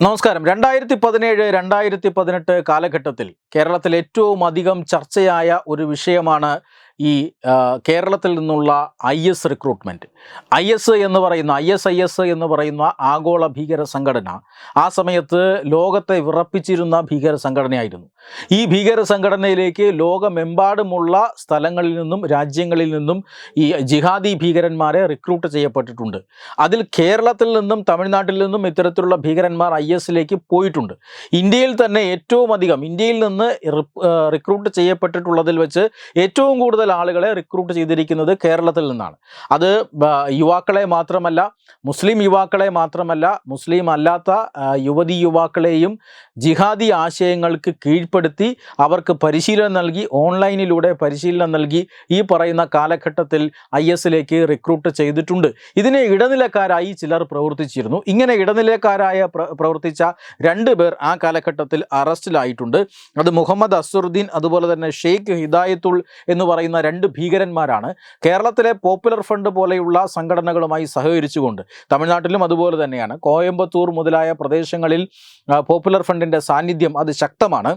നമസ്കാരം. രണ്ടായിരത്തി പതിനേഴ് രണ്ടായിരത്തി പതിനെട്ട് കാലഘട്ടത്തിൽ കേരളത്തിൽ ഏറ്റവും അധികം ചർച്ചയായ ഒരു വിഷയമാണ് ഈ കേരളത്തിൽ നിന്നുള്ള I S recruitment I S എന്ന് പറയുന്ന ഐ എസ് ഐ എസ് എന്ന് പറയുന്ന ആഗോള ഭീകര സംഘടന ആ സമയത്ത് ലോകത്തെ വിറപ്പിച്ചിരുന്ന ഭീകര സംഘടനയായിരുന്നു. ഈ ഭീകര സംഘടനയിലേക്ക് ലോകമെമ്പാടുമുള്ള സ്ഥലങ്ങളിൽ നിന്നും രാജ്യങ്ങളിൽ നിന്നും ഈ ജിഹാദി ഭീകരന്മാരെ റിക്രൂട്ട് ചെയ്യപ്പെട്ടിട്ടുണ്ട്. അതിൽ കേരളത്തിൽ നിന്നും തമിഴ്നാട്ടിൽ നിന്നും ഇത്തരത്തിലുള്ള ഭീകരന്മാർ ഐ എസിലേക്ക് പോയിട്ടുണ്ട്. ഇന്ത്യയിൽ തന്നെ ഏറ്റവും അധികം ഇന്ത്യയിൽ നിന്ന് റിക്രൂട്ട് ചെയ്യപ്പെട്ടിട്ടുള്ളതിൽ വെച്ച് ഏറ്റവും കൂടുതൽ ആളുകളെ റിക്രൂട്ട് ചെയ്തിരിക്കുന്നത് കേരളത്തിൽ നിന്നാണ്. അത് യുവാക്കളെ മാത്രമല്ല മുസ്ലിം യുവാക്കളെ മാത്രമല്ല മുസ്ലിം അല്ലാത്ത യുവതി യുവാക്കളെയും ജിഹാദി ആശയങ്ങൾക്ക് കീഴ്പ്പെടുത്തി അവർക്ക് പരിശീലനം നൽകി ഓൺലൈനിലൂടെ പരിശീലനം നൽകി ഈ പറയുന്ന കാലഘട്ടത്തിൽ ഐ എസിലേക്ക് റിക്രൂട്ട് ചെയ്തിട്ടുണ്ട്. ഇതിനെ ഇടനിലക്കാരായി ചിലർ പ്രവർത്തിച്ചിരുന്നു. ഇങ്ങനെ ഇടനിലക്കാരായ പ്രവർത്തിച്ച രണ്ട് പേർ ആ കാലഘട്ടത്തിൽ അറസ്റ്റിലായിട്ടുണ്ട് അത് മുഹമ്മദ് അസറുദ്ദീൻ അതുപോലെ തന്നെ ഷെയ്ഖ് ഹിദായത്തുൾ എന്ന് പറയുന്ന രണ്ട് ഭീകരന്മാരാണ്. കേരളത്തിലെ പോപ്പുലർ ഫണ്ട് പോലെയുള്ള സംഘടനകളുമായി സഹകരിച്ചുകൊണ്ട് തമിഴ്നാട്ടിലും അതുപോലെ തന്നെയാണ്. കോയമ്പത്തൂർ മുതലായ പ്രദേശങ്ങളിൽ പോപ്പുലർ ഫണ്ടിന്റെ സാന്നിധ്യം അത് ശക്തമാണ്.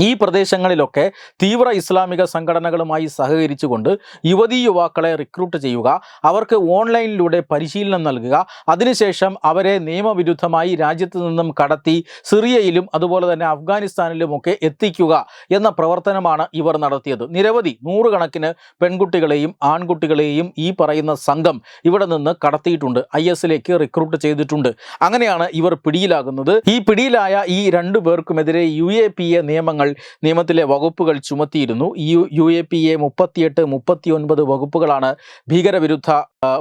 ഈ പ്രദേശങ്ങളിലൊക്കെ തീവ്ര ഇസ്ലാമിക സംഘടനകളുമായി സഹകരിച്ചുകൊണ്ട് യുവതീ യുവാക്കളെ റിക്രൂട്ട് ചെയ്യുക അവർക്ക് ഓൺലൈനിലൂടെ പരിശീലനം നൽകുക അതിനുശേഷം അവരെ നിയമവിരുദ്ധമായി രാജ്യത്ത് നിന്നും കടത്തി സിറിയയിലും അതുപോലെ തന്നെ അഫ്ഗാനിസ്ഥാനിലുമൊക്കെ എത്തിക്കുക എന്ന പ്രവർത്തനമാണ് ഇവർ നടത്തിയത്. നിരവധി നൂറുകണക്കിന് പെൺകുട്ടികളെയും ആൺകുട്ടികളെയും ഈ പറയുന്ന സംഘം ഇവിടെ നിന്ന് കടത്തിയിട്ടുണ്ട് ഐ എസിലേക്ക് റിക്രൂട്ട് ചെയ്തിട്ടുണ്ട്. അങ്ങനെയാണ് ഇവർ പിടിയിലാകുന്നത്. ഈ പിടിയിലായ ഈ രണ്ടു പേർക്കുമെതിരെ യു എ പി എ നിയമങ്ങൾ നിയമത്തിലെ വകുപ്പുകൾ ചുമത്തിയിരുന്നു. U U A P A മുപ്പത്തിയെട്ട് മുപ്പത്തി ഒൻപത് വകുപ്പുകളാണ് ഭീകരവിരുദ്ധ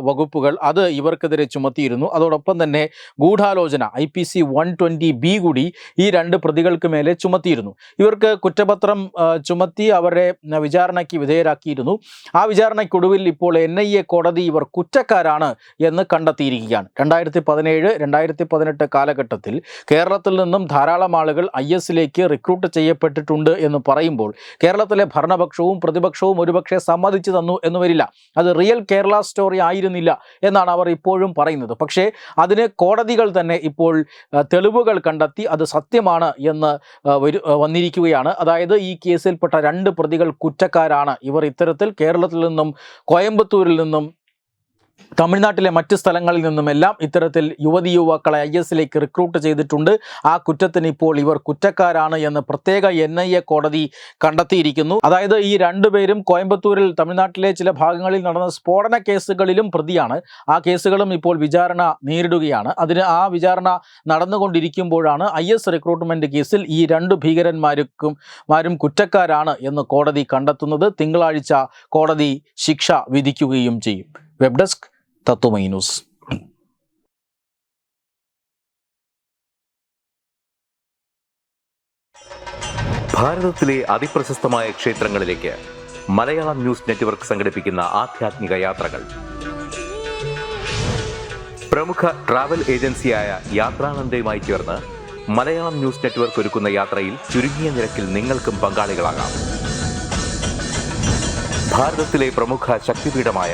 വകുപ്പുകൾ. അത് ഇവർക്കെതിരെ ചുമത്തിയിരുന്നു. അതോടൊപ്പം തന്നെ ഗൂഢാലോചന I P C one twenty B കൂടി ഈ രണ്ട് പ്രതികൾക്ക് മേലെ ചുമത്തിയിരുന്നു. ഇവർക്ക് കുറ്റപത്രം ചുമത്തി അവരെ വിചാരണയ്ക്ക് വിധേയരാക്കിയിരുന്നു. ആ വിചാരണയ്ക്കൊടുവിൽ ഇപ്പോൾ എൻ ഐ എ കോടതി ഇവർ കുറ്റക്കാരാണ് എന്ന് കണ്ടെത്തിയിരിക്കുകയാണ്. രണ്ടായിരത്തി പതിനേഴ് രണ്ടായിരത്തി പതിനെട്ട് കാലഘട്ടത്തിൽ കേരളത്തിൽ നിന്നും ധാരാളം ആളുകൾ ഐ എസിലേക്ക് റിക്രൂട്ട് ചെയ്യപ്പെട്ടിട്ടുണ്ട് എന്ന് പറയുമ്പോൾ കേരളത്തിലെ ഭരണപക്ഷവും പ്രതിപക്ഷവും ഒരുപക്ഷെ സമ്മതിച്ചു തന്നു എന്ന് വരില്ല. അത് റിയൽ കേരള സ്റ്റോറി ആയിരുന്നില്ല എന്നാണ് അവർ ഇപ്പോഴും പറയുന്നത്. പക്ഷേ അതിന് കോടതികൾ തന്നെ ഇപ്പോൾ തെളിവുകൾ കണ്ടെത്തി അത് സത്യമാണ് എന്ന് വന്നിരിക്കുകയാണ്. അതായത് ഈ കേസിൽപ്പെട്ട രണ്ട് പ്രതികൾ കുറ്റക്കാരാണ്. ഇവർ ഇത്തരത്തിൽ കേരളത്തിൽ നിന്നും കോയമ്പത്തൂരിൽ നിന്നും തമിഴ്നാട്ടിലെ മറ്റ് സ്ഥലങ്ങളിൽ നിന്നുമെല്ലാം ഇത്തരത്തിൽ യുവതി യുവാക്കളെ ഐ എസിലേക്ക് റിക്രൂട്ട് ചെയ്തിട്ടുണ്ട്. ആ കുറ്റത്തിന് ഇപ്പോൾ ഇവർ കുറ്റക്കാരാണ് എന്ന് പ്രത്യേക എൻ ഐ എ കോടതി കണ്ടെത്തിയിരിക്കുന്നു. അതായത് ഈ രണ്ടുപേരും കോയമ്പത്തൂരിൽ തമിഴ്നാട്ടിലെ ചില ഭാഗങ്ങളിൽ നടന്ന സ്ഫോടന കേസുകളിലും പ്രതിയാണ്. ആ കേസുകളും ഇപ്പോൾ വിചാരണ നേരിടുകയാണ്. അതിന് ആ വിചാരണ നടന്നുകൊണ്ടിരിക്കുമ്പോഴാണ് ഐ എസ് റിക്രൂട്ട്മെന്റ് കേസിൽ ഈ രണ്ട് ഭീകരന്മാർക്കും മാരും കുറ്റക്കാരാണ് എന്ന് കോടതി കണ്ടെത്തുന്നത്. തിങ്കളാഴ്ച കോടതി ശിക്ഷ വിധിക്കുകയും ചെയ്യും. വെബ് ഡെസ്ക് തത്വമൈ ന്യൂസ് അതിപ്രശസ്തമായ മലയാളം ന്യൂസ് നെറ്റ്വർക്ക് സംഘടിപ്പിക്കുന്ന യാത്രകൾ. പ്രമുഖ ഏജൻസിയായ യാത്രാനന്ദയുമായി ചേർന്ന് മലയാളം ന്യൂസ് നെറ്റ്വർക്ക് ഒരുക്കുന്ന യാത്രയിൽ ചുരുങ്ങിയ നിരക്കിൽ പങ്കാളികളാകാം. ഭാരതത്തിലെ പ്രമുഖ ശക്തിപീഠമായ